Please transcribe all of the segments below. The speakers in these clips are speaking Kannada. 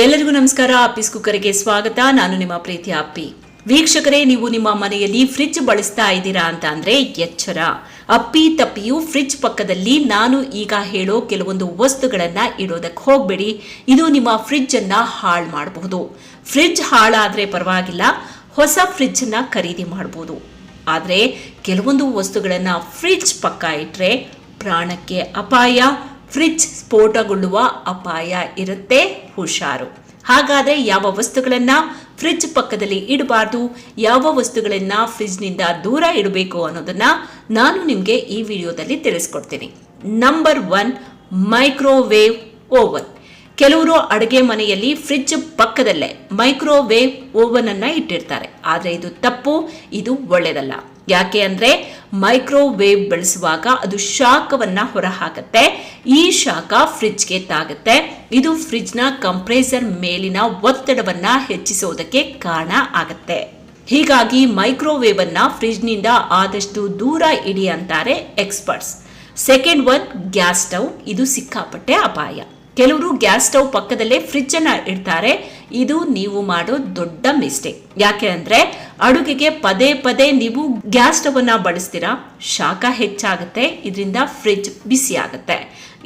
ಎಲ್ಲರಿಗೂ ನಮಸ್ಕಾರ. ಅಪ್ಪಿಸ್ ಕುಕ್ಕರ್ಗೆ ಸ್ವಾಗತ. ನಾನು ನಿಮ್ಮ ಪ್ರೀತಿ ಅಪ್ಪಿ. ವೀಕ್ಷಕರೇ, ನೀವು ನಿಮ್ಮ ಮನೆಯಲ್ಲಿ ಫ್ರಿಡ್ಜ್ ಬಳಸ್ತಾ ಇದ್ದೀರಾ ಅಂತ ಅಂದ್ರೆ ಎಚ್ಚರ. ಅಪ್ಪಿ ತಪ್ಪಿಯು ಫ್ರಿಡ್ಜ್ ಪಕ್ಕದಲ್ಲಿ ನಾನು ಈಗ ಹೇಳೋ ಕೆಲವೊಂದು ವಸ್ತುಗಳನ್ನ ಇಡೋದಕ್ಕೆ ಹೋಗ್ಬೇಡಿ. ಇದು ನಿಮ್ಮ ಫ್ರಿಡ್ಜ್ ಅನ್ನ ಹಾಳು ಮಾಡಬಹುದು. ಫ್ರಿಡ್ಜ್ ಹಾಳಾದ್ರೆ ಪರವಾಗಿಲ್ಲ. ಹೊಸ ಫ್ರಿಡ್ಜ್ ಅನ್ನ ಖರೀದಿ ಮಾಡಬಹುದು ಆದ್ರೆ ಕೆಲವೊಂದು ವಸ್ತುಗಳನ್ನ ಫ್ರಿಡ್ಜ್ ಪಕ್ಕ ಇಟ್ರೆ ಪ್ರಾಣಕ್ಕೆ ಅಪಾಯ. ಫ್ರಿಡ್ಜ್ ಸ್ಫೋಟಗೊಳ್ಳುವ ಅಪಾಯ ಇರುತ್ತೆ. ಹುಷಾರು. ಹಾಗಾದ್ರೆ ಯಾವ ವಸ್ತುಗಳನ್ನ ಫ್ರಿಜ್ ಪಕ್ಕದಲ್ಲಿ ಇಡಬಾರ್ದು? ಯಾವ ವಸ್ತುಗಳನ್ನ ಫ್ರಿಡ್ಜ್ನಿಂದ ದೂರ ಇಡಬೇಕು ಅನ್ನೋದನ್ನ ನಾನು ನಿಮಗೆ ಈ ವಿಡಿಯೋದಲ್ಲಿ ತಿಳಿಸ್ಕೊಡ್ತೀನಿ. ನಂಬರ್ ಒನ್ ಮೈಕ್ರೋವೇವ್ ಓವನ್ ಕೆಲವರು ಅಡುಗೆ ಮನೆಯಲ್ಲಿ ಫ್ರಿಜ್ ಪಕ್ಕದಲ್ಲೇ ಮೈಕ್ರೋವೇವ್ ಓವನನ್ನು ಇಟ್ಟಿರ್ತಾರೆ. ಆದರೆ ಇದು ತಪ್ಪು, ಇದು ಒಳ್ಳೆಯದಲ್ಲ ಯಾಕೆ ಅಂದರೆ ಮೈಕ್ರೋವೇವ್ ಬಳಸುವಾಗ ಅದು ಶಾಖವನ್ನ ಹೊರಹಾಕತ್ತೆ. ಈ ಶಾಖ ಫ್ರಿಡ್ಜ್ಗೆ ತಾಗುತ್ತೆ. ಇದು ಫ್ರಿಜ್ನ ಕಂಪ್ರೆಸರ್ ಮೇಲಿನ ಒತ್ತಡವನ್ನ ಹೆಚ್ಚಿಸೋದಕ್ಕೆ ಕಾರಣ ಆಗತ್ತೆ. ಹೀಗಾಗಿ ಮೈಕ್ರೋವೇವ್ ಅನ್ನ ಫ್ರಿಡ್ಜ್ನಿಂದ ಆದಷ್ಟು ದೂರ ಇಡಿ ಅಂತಾರೆ experts. Second one, gas stove. ಇದು ಸಿಕ್ಕಾಪಟ್ಟೆ ಅಪಾಯ. ಕೆಲವರು ಗ್ಯಾಸ್ ಸ್ಟವ್ ಪಕ್ಕದಲ್ಲೇ ಫ್ರಿಜ್ ಅನ್ನ ಇಡ್ತಾರೆ. ಇದು ನೀವು ಮಾಡೋ ದೊಡ್ಡ ಮಿಸ್ಟೇಕ್ ಯಾಕೆ ಅಂದ್ರೆ ಅಡುಗೆಗೆ ಪದೇ ಪದೇ ನೀವು ಗ್ಯಾಸ್ ಸ್ಟವ್ ಅನ್ನ ಬಳಸ್ತೀರಾ? ಶಾಖ ಹೆಚ್ಚಾಗುತ್ತೆ, ಇದರಿಂದ ಫ್ರಿಜ್ ಬಿಸಿ ಆಗುತ್ತೆ.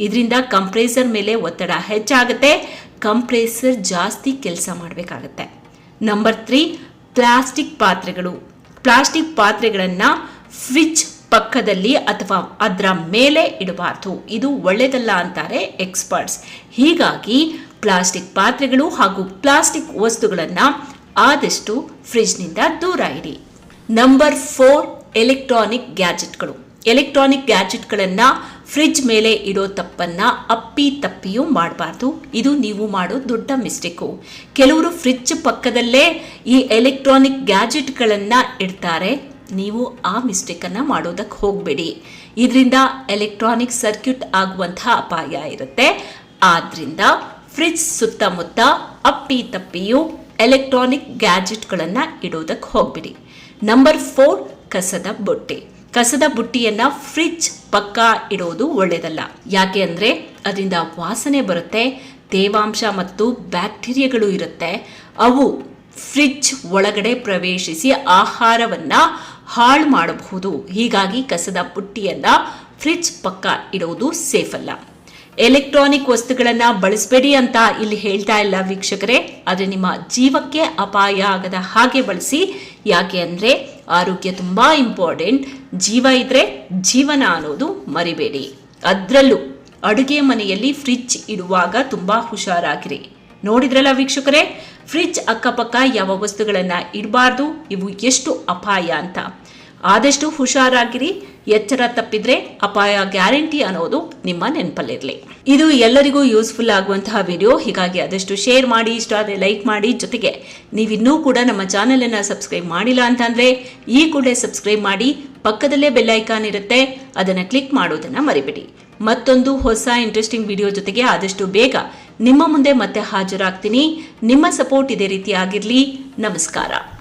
ಇದರಿಂದ ಕಂಪ್ರೆಸರ್ ಮೇಲೆ ಒತ್ತಡ ಹೆಚ್ಚಾಗುತ್ತೆ ಕಂಪ್ರೆಸರ್ ಜಾಸ್ತಿ ಕೆಲಸ ಮಾಡಬೇಕಾಗತ್ತೆ. ನಂಬರ್ ತ್ರೀ ಪ್ಲಾಸ್ಟಿಕ್ ಪಾತ್ರೆಗಳು. ಪ್ಲಾಸ್ಟಿಕ್ ಪಾತ್ರೆಗಳನ್ನು ಫ್ರಿಡ್ಜ್ ಪಕ್ಕದಲ್ಲಿ ಅಥವಾ ಅದರ ಮೇಲೆ ಇಡಬಾರ್ದು. ಇದು ಒಳ್ಳೆಯದಲ್ಲ ಅಂತಾರೆ ಎಕ್ಸ್ಪರ್ಟ್ಸ್ ಹೀಗಾಗಿ ಪ್ಲಾಸ್ಟಿಕ್ ಪಾತ್ರೆಗಳು ಹಾಗೂ ಪ್ಲಾಸ್ಟಿಕ್ ವಸ್ತುಗಳನ್ನು ಆದಷ್ಟು ಫ್ರಿಜ್ನಿಂದ ದೂರ ಇಡಿ. ನಂಬರ್ ಫೋರ್ ಎಲೆಕ್ಟ್ರಾನಿಕ್ ಗ್ಯಾಜೆಟ್ಗಳು ಎಲೆಕ್ಟ್ರಾನಿಕ್ ಗ್ಯಾಜೆಟ್ಗಳನ್ನು ಫ್ರಿಜ್ ಮೇಲೆ ಇಡೋ ತಪ್ಪನ್ನ ಅಪ್ಪಿ ತಪ್ಪಿಯೂ ಮಾಡಬಾರ್ದು. ಇದು ನೀವು ಮಾಡೋ ದೊಡ್ಡ ಮಿಸ್ಟೇಕು. ಕೆಲವರು ಫ್ರಿಜ್ ಪಕ್ಕದಲ್ಲೇ ಈ ಎಲೆಕ್ಟ್ರಾನಿಕ್ ಗ್ಯಾಜೆಟ್ಗಳನ್ನು ಇಡ್ತಾರೆ. ನೀವು ಆ ಮಿಸ್ಟೇಕನ್ನು ಮಾಡೋದಕ್ಕೆ ಹೋಗಬೇಡಿ. ಇದರಿಂದ ಎಲೆಕ್ಟ್ರಾನಿಕ್ ಸರ್ಕ್ಯೂಟ್ ಆಗುವಂತಹ ಅಪಾಯ ಇರುತ್ತೆ. ಆದ್ದರಿಂದ ಫ್ರಿಜ್ ಸುತ್ತಮುತ್ತ ಅಪ್ಪಿ ತಪ್ಪಿಯು ಎಲೆಕ್ಟ್ರಾನಿಕ್ ಗ್ಯಾಜೆಟ್ಗಳನ್ನು ಇಡೋದಕ್ಕೆ ಹೋಗಬೇಡಿ. ನಂಬರ್ ಫೋರ್ ಕಸದ ಬುಟ್ಟಿ. ಕಸದ ಬುಟ್ಟಿಯನ್ನು ಫ್ರಿಜ್ ಪಕ್ಕ ಇಡೋದು ಒಳ್ಳೆಯದಲ್ಲ ಯಾಕೆ ಅಂದರೆ ಅದರಿಂದ ವಾಸನೆ ಬರುತ್ತೆ, ತೇವಾಂಶ ಮತ್ತು ಬ್ಯಾಕ್ಟೀರಿಯಾಗಳು ಇರುತ್ತೆ. ಅವು ಫ್ರಿಜ್ ಒಳಗಡೆ ಪ್ರವೇಶಿಸಿ ಆಹಾರವನ್ನ ಹಾಳು ಮಾಡಬಹುದು. ಹೀಗಾಗಿ ಕಸದ ಪುಟ್ಟಿಯನ್ನು ಫ್ರಿಡ್ಜ್ ಪಕ್ಕ ಇಡೋದು ಸೇಫ್ ಅಲ್ಲ ಎಲೆಕ್ಟ್ರಾನಿಕ್ ವಸ್ತುಗಳನ್ನ ಬಳಸಬೇಡಿ ಅಂತ ಇಲ್ಲಿ ಹೇಳ್ತಾ ಇಲ್ಲ ವೀಕ್ಷಕರೇ. ಆದರೆ ನಿಮ್ಮ ಜೀವಕ್ಕೆ ಅಪಾಯ ಆಗದ ಹಾಗೆ ಬಳಸಿ. ಯಾಕೆ ಅಂದರೆ ಆರೋಗ್ಯ ತುಂಬಾ ಇಂಪಾರ್ಟೆಂಟ್. ಜೀವ ಇದ್ರೆ ಜೀವನ ಅನ್ನೋದು ಮರಿಬೇಡಿ. ಅದರಲ್ಲೂ ಅಡುಗೆ ಮನೆಯಲ್ಲಿ ಫ್ರಿಜ್ ಇಡುವಾಗ ತುಂಬಾ ಹುಷಾರಾಗಿರಿ. ನೋಡಿದ್ರಲ್ಲ ವೀಕ್ಷಕರೇ? ಫ್ರಿಡ್ಜ್ ಅಕ್ಕಪಕ್ಕ ಯಾವ ವಸ್ತುಗಳನ್ನ ಇಡಬಾರ್ದು? ಇವು ಎಷ್ಟು ಅಪಾಯ ಅಂತ. ಆದಷ್ಟು ಹುಷಾರಾಗಿರಿ. ಎಚ್ಚರ ತಪ್ಪಿದ್ರೆ ಅಪಾಯ ಗ್ಯಾರಂಟಿ ಅನ್ನೋದು ನಿಮ್ಮ ನೆನಪಲ್ಲಿರಲಿ. ಇದು ಎಲ್ಲರಿಗೂ ಯೂಸ್ಫುಲ್ ಆಗುವಂತಹ ವಿಡಿಯೋ. ಹೀಗಾಗಿ ಆದಷ್ಟು ಶೇರ್ ಮಾಡಿ, ಇಷ್ಟ ಆದರೆ ಲೈಕ್ ಮಾಡಿ. ಜೊತೆಗೆ ನೀವಿನ್ನೂ ಕೂಡ ನಮ್ಮ ಚಾನೆಲ್ ಅನ್ನ ಸಬ್ಸ್ಕ್ರೈಬ್ ಮಾಡಿಲ್ಲ ಅಂತಂದರೆ ಈ ಕೂಡಲೇ ಸಬ್ಸ್ಕ್ರೈಬ್ ಮಾಡಿ. ಪಕ್ಕದಲ್ಲೇ ಬೆಲ್ ಐಕಾನ್ ಇರುತ್ತೆ. ಅದನ್ನ ಕ್ಲಿಕ್ ಮಾಡೋದನ್ನ ಮರಿಬೇಡಿ. ಮತ್ತೊಂದು ಹೊಸ ಇಂಟ್ರೆಸ್ಟಿಂಗ್ ವಿಡಿಯೋ ಜೊತೆಗೆ ಆದಷ್ಟು ಬೇಗ ನಿಮ್ಮ ಮುಂದೆ ಮತ್ತೆ ಹಾಜರಾಗ್ತೀನಿ. ನಿಮ್ಮ ಸಪೋರ್ಟ್ ಇದೇ ರೀತಿ ಆಗಿರಲಿ. ನಮಸ್ಕಾರ.